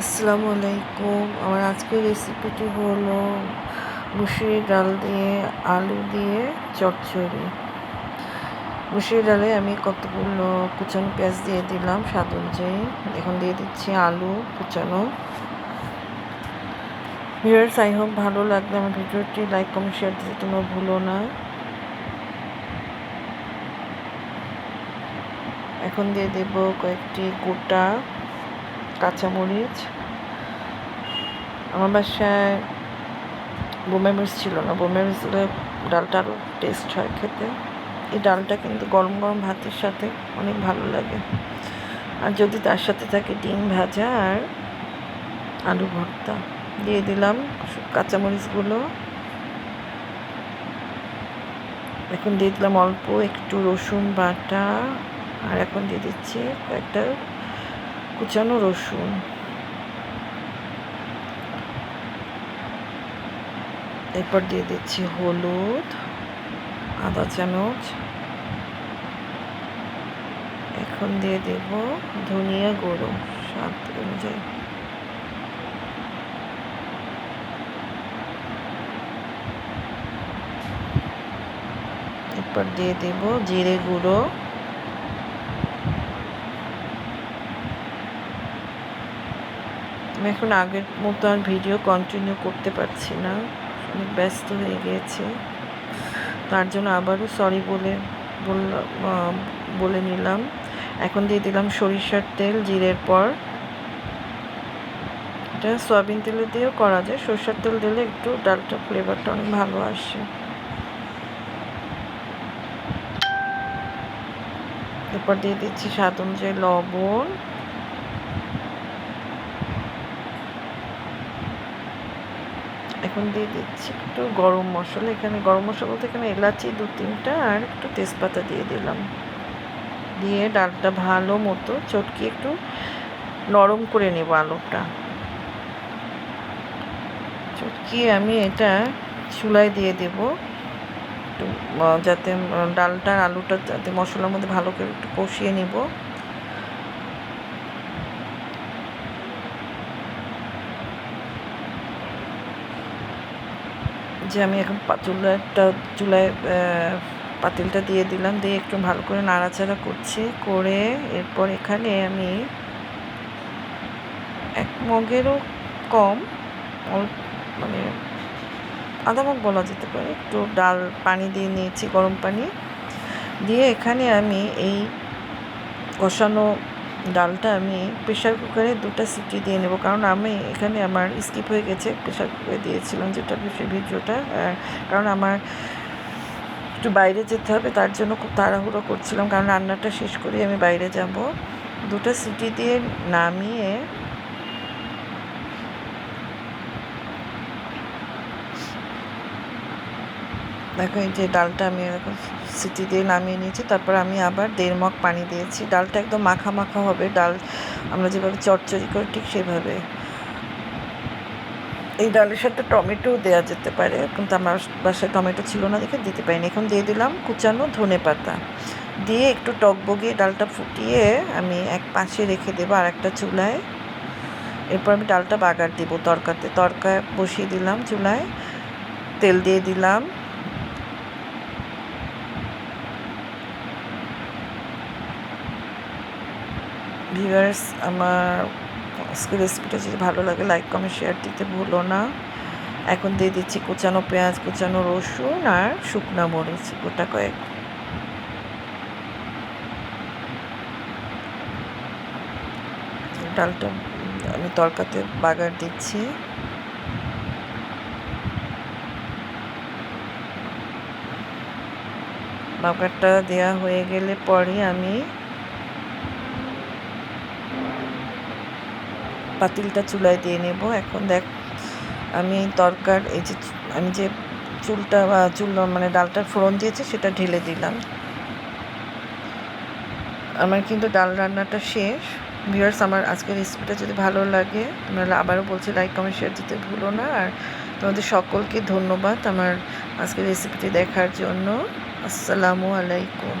আসসালামু আলাইকুম। আমার আজকের রেসিপিটি হলো মুসুরি ডাল দিয়ে আলু দিয়ে চচ্চড়ি। মুসুরি ডালে আমি কতগুলো কুচানো পেঁয়াজ দিয়ে দিলাম স্বাদ অনুযায়ী। এখন দিয়ে দিচ্ছি আলু কুচানো। ভিউয়ার্স আই হোপ ভালো লাগবে আমার ভিডিওটি। লাইক কমেন্ট শেয়ার দিতে তোমরা ভুলো না। এখন দিয়ে দেব কয়েকটি গোটা কাঁচামরিচ। আমার বাসায় বোম্বে মরিচ ছিল না। বোম্বে মরিচ ডালটা আরও টেস্ট হয় খেতে। এই ডালটা কিন্তু গরম গরম ভাতের সাথে অনেক ভালো লাগে। আর যদি তার সাথে থাকে ডিম ভাজা আর আলু ভর্তা, দিয়ে দিলাম কাঁচামরিচগুলো। এখন দিয়ে দিলাম অল্প একটু রসুন বাটা। আর এখন দিয়ে দিচ্ছি কয়েকটা কুচানো রসুন। এরপর দিয়ে দিচ্ছি হলুদ, আদা চামচ। এখন দিয়ে দেব ধনিয়া গুঁড়ো, স্বাদ অনুযায়ী। এরপর দিয়ে দেব জিরে গুঁড়ো। আমি এখন আগের মতো আর ভিডিও কন্টিনিউ করতে পারছি না। অনেক ব্যস্ত হয়ে গিয়েছে। তার জন্য আবারও সরি বলে বললাম বলে নিলাম। এখন দিয়ে দিলাম সরিষার তেল, জিরের পর। এটা সয়াবিন তেলে দিয়েও করা যায়। সরষের তেল দিলে একটু ডালটা ফ্লেভারটা অনেক ভালো আসে। এরপর দিয়ে দিচ্ছি স্বাদ অনুযায়ী লবণ। এখন দিয়ে দিচ্ছি একটু গরম মশলা। এখানে গরম মশলা বলতে এখানে এলাচি দু তিনটা আর একটু তেজপাতা দিয়ে দিলাম। দিয়ে ডালটা ভালো মতো চটকি একটু নরম করে নেব আলুটা। চটকি আমি এটা চুলায় দিয়ে দেব। একটু যাতে ডালটা, আলুটা যাতে মশলার মধ্যে ভালো করে একটু কষিয়ে নেব। যে আমি এখন চুলাটা চুলায় পাতিলটা দিয়ে দিলাম, দিয়ে একটু ভালো করে নাড়াচাড়া করছি, করে এরপর এখানে আমি এক মগেরও কম মানে আধা মগ বলা যেতে পারে, একটু ডাল পানি দিয়ে নিয়েছি, গরম পানি, দিয়ে এখানে আমি এই কষানো ডালটা আমি প্রেশার কুকারে দুটো সিটি দিয়ে নেব। কারণ আমি এখানে আমার স্কিপ হয়ে গেছে প্রেশার কুকারে দিয়েছিলাম যেটা ভিডিওটা। কারণ আমার একটু বাইরে যেতে হবে, তার জন্য খুব তাড়াহুড়ো করছিলাম। কারণ রান্নাটা শেষ করে আমি বাইরে যাব। দুটো সিটি দিয়ে নামিয়ে দেখো এই যে ডালটা আমি এরকম সিটি দিয়ে নামিয়ে নিয়েছি, তারপর আমি আবার দেড় মগ পানি দিয়েছি। ডালটা একদম মাখা মাখা হবে, ডাল আমরা যেভাবে চটচড়ি করি ঠিক সেভাবে। এই ডালের সাথে টমেটো দেওয়া যেতে পারে, কিন্তু আমার বাসায় টমেটো ছিল না দেখে দিতে পারিনি। এখন দিয়ে দিলাম কুচানো ধনে পাতা। দিয়ে একটু টক বগিয়ে ডালটা ফুটিয়ে আমি এক পাশে রেখে দেবো আর একটা চুলায়। এরপর আমি ডালটা বাগার দিব তরকাতে। তরকা বসিয়ে দিলাম চুলায়। তেল দিয়ে দিলাম। ভিউয়ার্স আমার আজকে রেসিপিটা যদি ভালো লাগে লাইক কমেন্ট শেয়ার দিতে ভুলো না। এখন দিয়ে দিচ্ছি কুচানো পেঁয়াজ, কুচানো রসুন আর শুকনো মরিচ, গোটা কয়েক। ডালটা আমি তরকাতে বাগার দিচ্ছি। বাগারটা দেওয়া হয়ে গেলে পরে আমি পাতিলটা চুলায় দিয়ে নেব। এখন দেখ, আমি তরকার, এই যে আমি যে চুলটা বা চুল মানে ডালটার ফোড়ন দিয়েছে, সেটা ঢেলে দিলাম। আমার কিন্তু ডাল রান্নাটা শেষ। ভিউয়ার্স, আমার আজকের রেসিপিটা যদি ভালো লাগে তোমরা আবারও বলছি লাইক কমেন্ট শেয়ার দিতে ভুলো না। আর তোমাদের সকলকে ধন্যবাদ আমার আজকের রেসিপিটি দেখার জন্য। আসসালামু আলাইকুম।